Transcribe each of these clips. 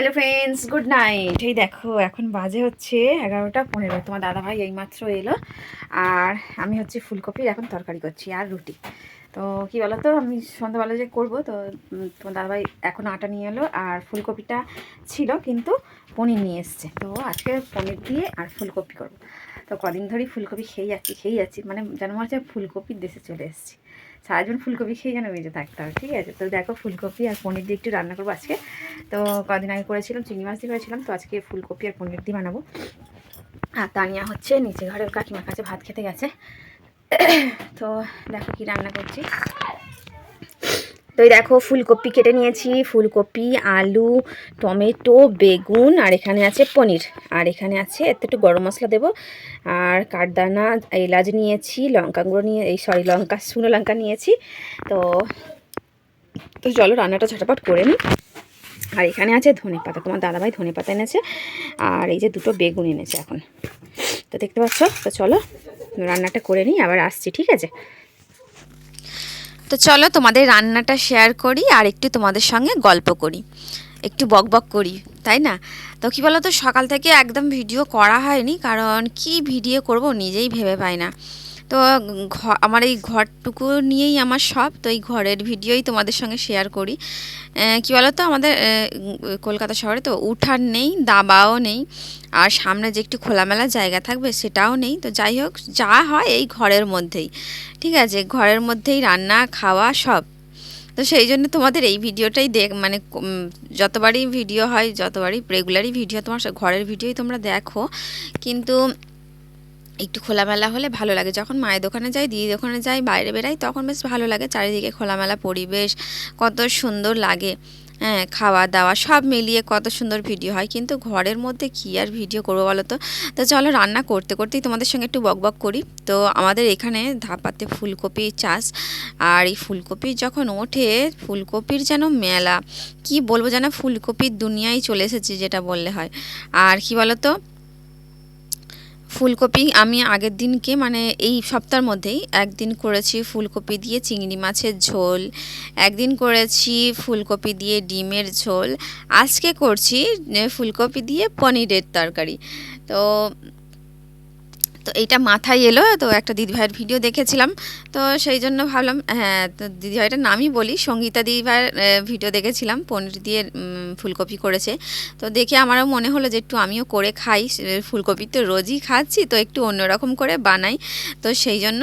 Hello friends good night এই দেখো, এখন বাজে হচ্ছে এগারোটা পনেরো। তোমার দাদাভাই এইমাত্র এলো। আর আমি হচ্ছে ফুলকপির এখন তরকারি করছি আর রুটি। তো কী বলো তো আমি সন্ধ্যাবেলা যে করব, তো তোমার দাদাভাই এখন আটা নিয়ে এলো আর ফুলকপিটা ছিল, কিন্তু পনির নিয়ে এসছে। তো আজকে পনির দিয়ে আর ফুলকপি করব। তো কদিন ধরেই ফুলকপি খেয়ে যাচ্ছি খেয়ে যাচ্ছি মানে যেন মনে হচ্ছে ফুলকপির দেশে চলে এসেছি। সারাজন ফুলকপি খেয়ে যেন মেজে থাকতে হবে, ঠিক আছে? তো দেখো ফুলকপি আর পনির দিয়ে একটু রান্না করব আজকে। তো কদিন আগে করেছিলাম, চিংড়ি মাছ দিয়ে করেছিলাম, তো আজকে ফুলকপি আর পনির দিয়ে বানাবো। আর তানিয়া হচ্ছে নিচে ঘরের কাকিমার কাছে ভাত খেতে গেছে। তো দেখো কি রান্না করছি। তো এই দেখো ফুলকপি কেটে নিয়েছি, ফুলকপি, আলু, টমেটো, বেগুন, আর এখানে আছে পনির। আর এখানে আছে এতে একটু গরম মশলা দেবো। আর কাঠদানা এলাচ নিয়েছি, লঙ্কা গুঁড়ো নিয়ে, এই সরি লঙ্কা, শুকনো লঙ্কা নিয়েছি। তো তো চলো রান্নাটা ঝটাপট করে নিই। আর এখানে আছে ধনে পাতা, তোমার দাদাভাই ধনে পাতা এনেছে, আর এই যে দুটো বেগুন এনেছে এখন। তো দেখতে পাচ্ছ? তো চলো রান্নাটা করে নিই, আবার আসছি, ঠিক আছে? তো চলো তোমাদের রান্নাটা শেয়ার করি আর একটু তোমাদের সঙ্গে গল্প করি। একটু বকবক করি, তাই না? তো কী বলো তো সকাল থেকে একদম ভিডিও করা হয়নি, কারণ কি ভিডিও করব নিজেই ভেবে পাই না। তো আমার এই ঘরটুকু নিয়েই আমার সব, তো এই ঘরের ভিডিওই তোমাদের সঙ্গে শেয়ার করি। কী বলো তো আমাদের কলকাতা শহরে তো উঠান নেই, দাবাও নেই, আর সামনে যে একটু খোলামেলা জায়গা থাকবে সেটাও নেই। তো যাই হোক, যা হয় এই ঘরের মধ্যেই, ঠিক আছে? ঘরের মধ্যেই রান্না, খাওয়া, সব। তো সেই জন্য তোমাদের এই ভিডিওটাই দেখ মানে যতবারই ভিডিও হয়, যতবারই রেগুলারই ভিডিও তোমার ঘরের ভিডিওই তোমরা দেখো। কিন্তু একটু খোলামেলা হলে ভালো লাগে। যখন মায়ের দোকানে যাই দিদি দোকানে যাই, বাইরে বেরাই তখন বেশ ভালো লাগে। চারিদিকে খোলামেলা পরিবেশ, কত সুন্দর লাগে। হ্যাঁ খাওয়া দাওয়া সব মিলিয়ে কত সুন্দর ভিডিও হয়। কিন্তু ঘরের মধ্যে কী আর ভিডিও করব বলো তো তো চলো রান্না করতে করতেই তোমাদের সঙ্গে একটু বকবক করি। তো আমাদের এখানে ধাপাতে ফুলকপি চাষ। আর এই ফুলকপি যখন ওঠে, ফুলকপির যেন মেলা। কি বলব যেন ফুলকপির দুনিয়ায় চলে এসেছে যেটা বললে হয়। আর কি বলো তো ফুলকপি আমি আগের দিনকে মানে এই সপ্তাহের মধ্যেই একদিন করেছি ফুলকপি দিয়ে চিংড়ি মাছের ঝোল, একদিন করেছি ফুলকপি দিয়ে ডিমের ঝোল, আজকে করছি ফুলকপি দিয়ে পনিরের তরকারি। তো তো এইটা মাথায় এলো, তো একটা দিদিভাইয়ের ভিডিও দেখেছিলাম। তো সেই জন্য ভাবলাম হ্যাঁ তো দিদিভাইটার নামই বলি, সঙ্গীতা দিদিভাইয়ের ভিডিও দেখেছিলাম, পনির দিয়ে ফুলকপি করেছে। তো দেখে আমারও মনে হলো যে একটু আমিও করে খাই ফুলকপি তো রোজই খাচ্ছি, তো একটু অন্যরকম করে বানাই। তো সেই জন্য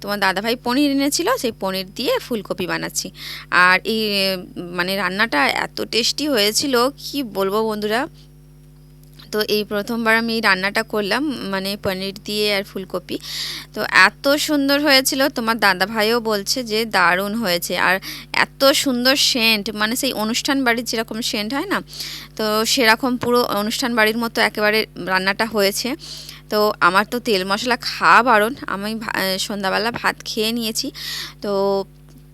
তোমার দাদাভাই পনির এনেছিল, সেই পনির দিয়ে ফুলকপি বানাচ্ছি। আর এই মানে রান্নাটা এত টেস্টি হয়েছিল, কি বলব বন্ধুরা? তো এই প্রথমবার আমি রান্নাটা করলাম মানে পনির দিয়ে আর ফুলকপি। তো এত সুন্দর হয়েছিল, তোমার দাদা ভাইও বলছে যে দারুণ হয়েছে। আর এত সুন্দর সেন্ট মানে সেই অনুষ্ঠান বাড়ির যেরকম সেন্ট হয় না, তো সেরকম পুরো অনুষ্ঠান বাড়ির মতো একেবারে রান্নাটা হয়েছে। তো আমার তো তেল মশলা খাওয়া বারণ, আমি সন্ধ্যাবেলা ভাত খেয়ে নিয়েছি। তো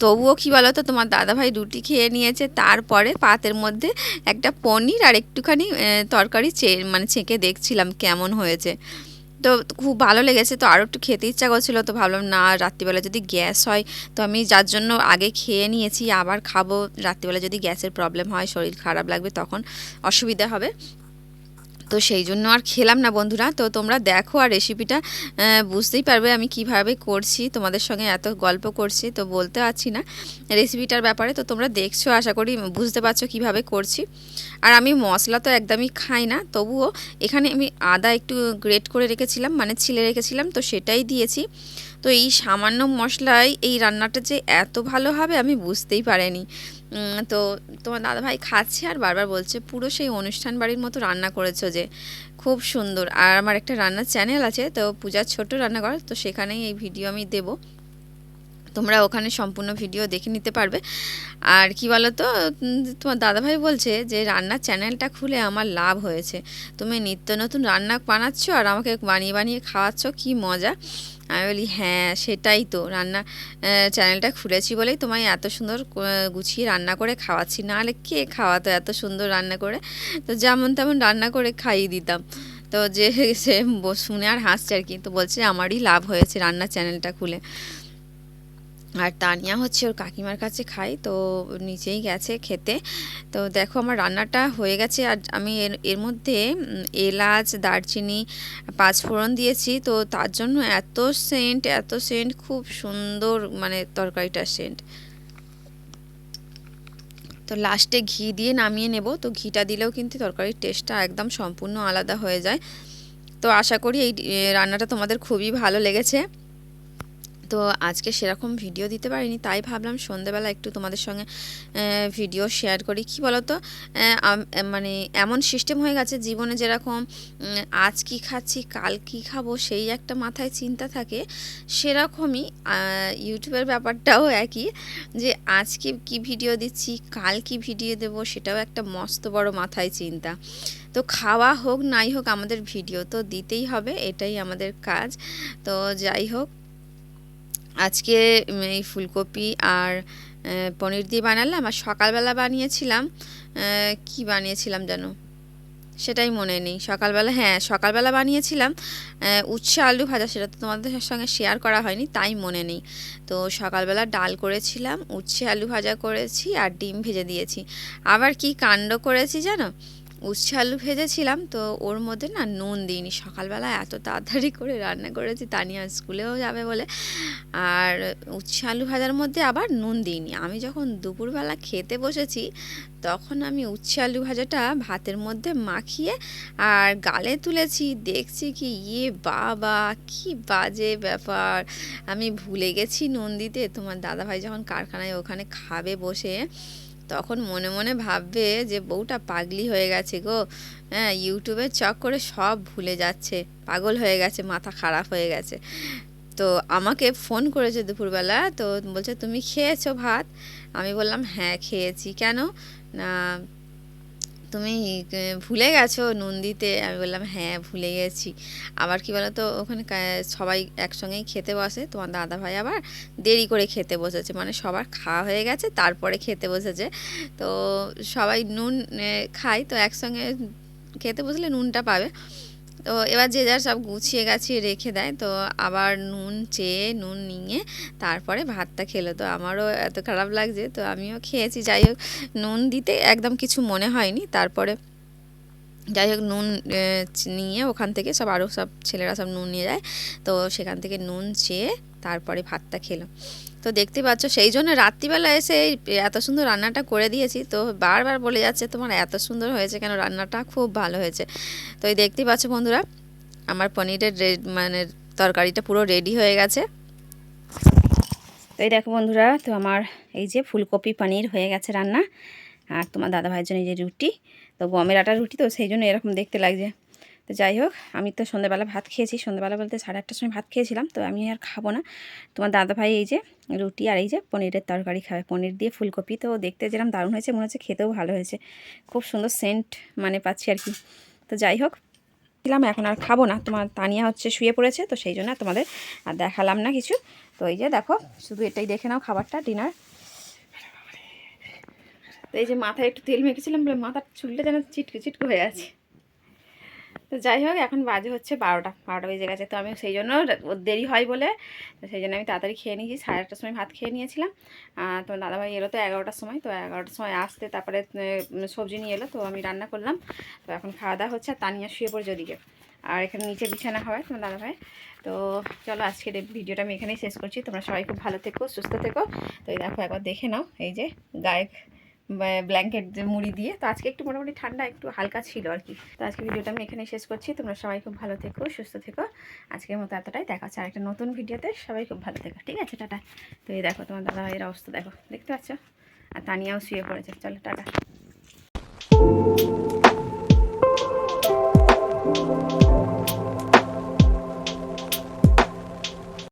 তবুও কী বলো তো তোমার দাদাভাই রুটি খেয়ে নিয়েছে, তারপরে পাতের মধ্যে একটা পনির আর একটুখানি তরকারি চে মানে ছেঁকে দেখছিলাম কেমন হয়েছে। তো খুব ভালো লেগেছে, তো আরও একটু খেতে ইচ্ছা করছিল, তো ভাবলাম না, রাত্রিবেলা যদি গ্যাস হয়, তো আমি যার জন্য আগে খেয়ে নিয়েছি, আবার খাব, রাত্রিবেলা যদি গ্যাসের প্রবলেম হয়, শরীর খারাপ লাগবে, তখন অসুবিধা হবে। তো সেই জন্য আর খেলাম না বন্ধুরা। তো তোমরা দেখো আর রেসিপিটা বুঝতেই পারবে আমি কীভাবে করছি, তোমাদের সঙ্গে এত গল্প করছি, তো বলতে পারছি না রেসিপিটার ব্যাপারে। তো তোমরা দেখছ, আশা করি বুঝতে পারছ কীভাবে করছি। আর আমি মশলা তো একদমই খাই না, তবুও এখানে আমি আদা একটু গ্রেট করে রেখেছিলাম মানে ছিলে রেখেছিলাম, তো সেটাই দিয়েছি। তো এই সামান্য মশলায় এই রান্নাটা যে এত ভালো হবে আমি বুঝতেই পারিনি। তো তোমার দাদা ভাই খাচ্ছে আর বারবার বলছে, পুরো সেই অনুষ্ঠান বাড়ির মতো রান্না করেছ যে, খুব সুন্দর। আর আমার একটা রান্নার চ্যানেল আছে, তো পূজার ছোট রান্নাঘর, তো সেখানেই এই ভিডিও আমি দেবো। তোমরা ওখানে সম্পূর্ণ ভিডিও দেখে নিতে পারবে। আর কি বলো তো তোমার দাদাভাই বলছে যে, রান্নার চ্যানেলটা খুলে আমার লাভ হয়েছে। তুমি নিত্য নতুন রান্না বানাচ্ছ আর আমাকে বানিয়ে বানিয়ে খাওয়াচ্ছ, কি মজা। আমি বলি হ্যাঁ সেটাই তো। রান্না চ্যানেলটা খুলেছি বলেই তোমায় এত সুন্দর গুছিয়ে রান্না করে খাওয়াচ্ছি। নাহলে কে খাওয়াতো এত সুন্দর রান্না করে? তো যেমন তেমন রান্না করে খাইয়ে দিতাম। তো যে, সে শুনে আর হাসছে আর কি। তো বলছে, আমারই লাভ হয়েছে রান্নার চ্যানেলটা খুলে। আর তানিয়া হচ্ছে ওর কাকিমার কাছে খাই, তো নিচেই গেছে খেতে। তো দেখো আমার রান্নাটা হয়ে গেছে, আর আমি এর এর মধ্যে এলাচ, দারচিনি পাঁচফোড়ন দিয়েছি। তো তার জন্য এত সেন্ট এত সেন্ট, খুব সুন্দর মানে তরকারিটার সেন্ট। তো লাস্টে ঘি দিয়ে নামিয়ে নেব, তো ঘিটা দিলেও কিন্তু তরকারির টেস্টটা একদম সম্পূর্ণ আলাদা হয়ে যায়। তো আশা করি এই রান্নাটা তোমাদের খুবই ভালো লেগেছে। তো আজকে সেরকম ভিডিও দিতে পারিনি, তাই ভাবলাম সন্ধ্যেবেলা একটু তোমাদের সঙ্গে ভিডিও শেয়ার করি। কি বলো তো মানে এমন সিস্টেম হয়ে গেছে জীবনে যেরকম আজ কি খাচ্ছি, কাল কি খাব, সেই একটা মাথায় চিন্তা থাকে। সেরকমই ইউটিউবের ব্যাপারটাও একই যে আজকে কি ভিডিও দিচ্ছি, কাল কি ভিডিও দেব, সেটাও একটা মস্ত বড় মাথায় চিন্তা। তো খাওয়া হোক, নাই হোক, আমাদের ভিডিও তো দিতেই হবে, এটাই আমাদের কাজ। তো যাই হোক আজকে এই ফুলকপি আর পনির দিয়ে বানালাম আর সকালবেলা বানিয়েছিলাম কি বানিয়েছিলাম যেন সেটাই মনে নেই। সকালবেলা হ্যাঁ সকালবেলা বানিয়েছিলাম উচ্ছে আলু ভাজা, সেটা তো তোমাদের সঙ্গে শেয়ার করা হয়নি, তাই মনে নেই। তো সকালবেলা ডাল করেছিলাম, উচ্ছে আলু ভাজা করেছি আর ডিম ভেজে দিয়েছি। আবার কি কাণ্ড করেছি জানো? উচ্ছে আলু ভেজেছিলাম, তো ওর মধ্যে না নুন দিইনি। সকালবেলা এত তাড়াতাড়ি করে রান্না করেছি তানিয়া স্কুলেও যাবে বলে। আর উচ্ছে আলু ভাজার মধ্যে আবার নুন দিইনি। আমি যখন দুপুরবেলা খেতে বসেছি, তখন আমি উচ্ছে আলু ভাজাটা ভাতের মধ্যে মাখিয়ে আর গালে তুলেছি। দেখছি কি ইয়ে বাবা, কি বাজে ব্যাপার। আমি ভুলে গেছি নুন দিতে। তোমার দাদাভাই যখন কারখানায় ওখানে খাবে বসে তখন মনে মনে ভাববে যে, বউটা পাগলি হয়ে গেছে গো। হ্যাঁ ইউটিউবের চক করে সব ভুলে যাচ্ছে। পাগল হয়ে গেছে, মাথা খারাপ হয়ে গেছে। তো আমাকে ফোন করেছে দুপুরবেলা, তো বলছে, তুমি খেয়েছো ভাত? আমি বললাম হ্যাঁ খেয়েছি। কেন? না তুমি ভুলে গেছো নুন দিতে আমি বললাম হ্যাঁ ভুলে গেছি। আবার কি বলতো, ওখানে সবাই একসঙ্গেই খেতে বসে। তোমার দাদা ভাই আবার দেরি করে খেতে বসেছে। মানে সবার খাওয়া হয়ে গেছে, তারপরে খেতে বসেছে। তো সবাই নুন খায়। তো একসঙ্গে খেতে বসলে নুনটা পাবে। তো এবার যে যার সব গুছিয়ে গাছিয়ে রেখে দেয়, তো আবার নুন চেয়ে, নুন নিয়ে তারপরে ভাতটা খেলো। তো আমারও এত খারাপ লাগছে, তো আমিও খেয়েছি। যাই হোক, নুন দিতে একদম কিছু মনে হয়নি। তারপরে যাই হোক, নুন নিয়ে ওখান থেকে সব আরও সব ছেলেরা সব নুন নিয়ে যায়। তো সেখান থেকে নুন চেয়ে তারপরে ভাতটা খেলো। তো দেখতে পাচ্ছ, সেই জন্য রাত্রিবেলা এসে এত সুন্দর রান্নাটা করে দিয়েছি। তো বারবার বলে যাচ্ছে, তোমার এত সুন্দর হয়েছে কেন? রান্নাটা খুব ভালো হয়েছে। তো এই দেখতেই পাচ্ছ বন্ধুরা, আমার পনিরের মানে তরকারিটা পুরো রেডি হয়ে গেছে। তো এই দেখো বন্ধুরা, তো আমার এই যে ফুলকপি পনির হয়ে গেছে রান্না। আর তোমার দাদা ভাইয়ের জন্য এই যে রুটি, তো গমের আটার রুটি তো সেই জন্য এরকম দেখতে লাগছে। তো যাই হোক, আমি তো সন্ধ্যাবেলা ভাত খেয়েছি। সন্ধ্যাবেলা বলতে সাড়ে আটটার সময় ভাত খেয়েছিলাম, তো আমি আর খাব না। তোমার দাদা ভাই এই যে রুটি আর এই যে পনিরের তরকারি খাবে, পনির দিয়ে ফুলকপি। তো দেখতে যেরকম দারুণ হয়েছে, মনে হচ্ছে খেতেও ভালো হয়েছে। খুব সুন্দর সেন্ট মানে পাচ্ছি আর কি। তো যাই হোক, ছিলাম, এখন আর খাব না। তোমার তানিয়া হচ্ছে শুয়ে পড়েছে, তো সেই জন্য তোমাদের আর দেখালাম না কিছু। তো এই যে দেখো, শুধু এটাই দেখে নাও খাবারটা ডিনার তো এই যে মাথায় একটু তেল মেখেছিলাম বলে মাথার চুলটা যেন চিটকে চিটকে হয়ে আছে। তো যাই হোক, এখন বাজে হচ্ছে বারোটা বারোটা বেজে গেছে। তো আমি সেই জন্য দেরি হয় বলে সেই জন্য আমি তাড়াতাড়ি খেয়ে নিয়েছি। সাড়ে আটটার সময় ভাত খেয়ে নিয়েছিলাম। তো দাদাভাই এলো তো এগারোটার সময়। তো এগারোটার সময় আসতে তারপরে সবজি নিয়ে এলো। তো আমি রান্না করলাম। তো এখন খাওয়া দাওয়া হচ্ছে। আর তানিয়া শুয়ে পড়েছে ওদিকে। আর এখানে নিচে বিছানা হয় তোমার দাদাভাই। তো চলো আজকের ভিডিওটা আমি এখানেই শেষ করছি। তোমরা সবাই খুব ভালো থেকো, সুস্থ থেকো। তো এই দেখো, একবার দেখে নাও। এই যে গায়ে ব্ল্যাঙ্কেট মুড়ি দিয়ে। তো আজকে একটু মোটামুটি ঠান্ডা, একটু হালকা ছিল আর কি। তো আজকে ভিডিওটা আমি এখানেই শেষ করছি। তোমরা সবাই খুব ভালো থেকো, সুস্থ থেকো। আজকের মতো এতটাই। দেখা হচ্ছে আর একটা নতুন ভিডিওতে। সবাই খুব ভালো থেকো। ঠিক আছে, টাটা। তো এই দেখো, তোমার দাদা ভাইয়ের অবস্থা দেখো। দেখতে পাচ্ছ? আর তানিয়াও শুয়ে পড়েছে। চলো, টাটা।